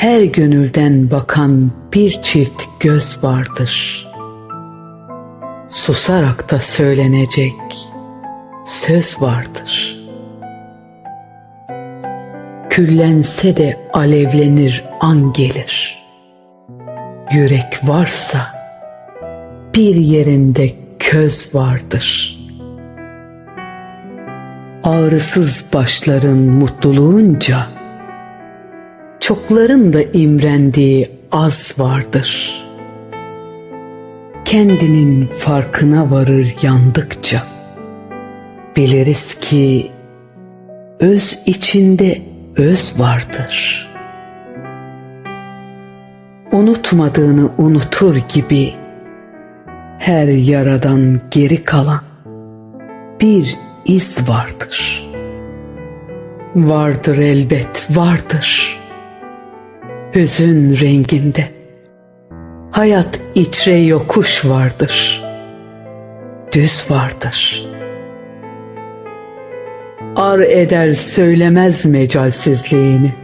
her gönülden bakan bir çift göz vardır. Susarak da söylenecek söz vardır. Küllense de alevlenir an gelir. Yürek varsa bir yerinde köz vardır. Ağrısız başların mutluluğunca çokların da imrendiği az vardır. Kendinin farkına varır yandıkça biliriz ki öz içinde öz vardır. Unutmadığını unutur gibi her yaradan geri kalan bir iz vardır. Vardır elbet vardır. Hüzün renginde. Hayat içre yokuş vardır. Düz vardır. Ar eder söylemez mecalsizliğini.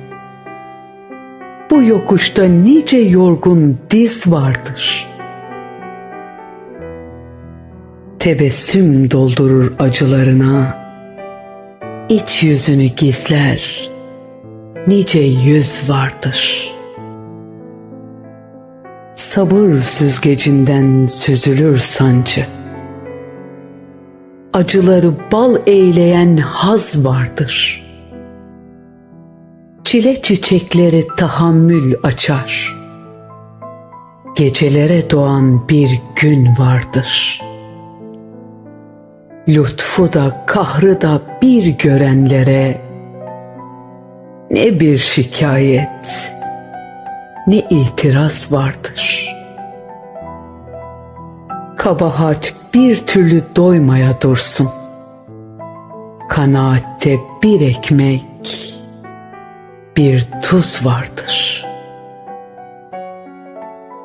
Bu yokuşta nice yorgun diz vardır.'' tebessüm doldurur acılarına, iç yüzünü gizler, nice yüz vardır. Sabır süzgecinden süzülür sancı, acıları bal eyleyen haz vardır. Çile çiçekleri tahammül açar, gecelere doğan bir gün vardır.'' lütfu da kahrı da bir görenlere ne bir şikayet ne itiraz vardır. Kabahat bir türlü doymaya dursun. Kanaatte bir ekmek, bir tuz vardır.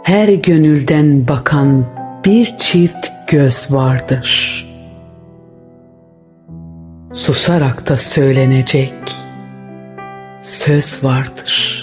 Her gönülden bakan bir çift göz vardır.'' susarak da söylenecek söz vardır.''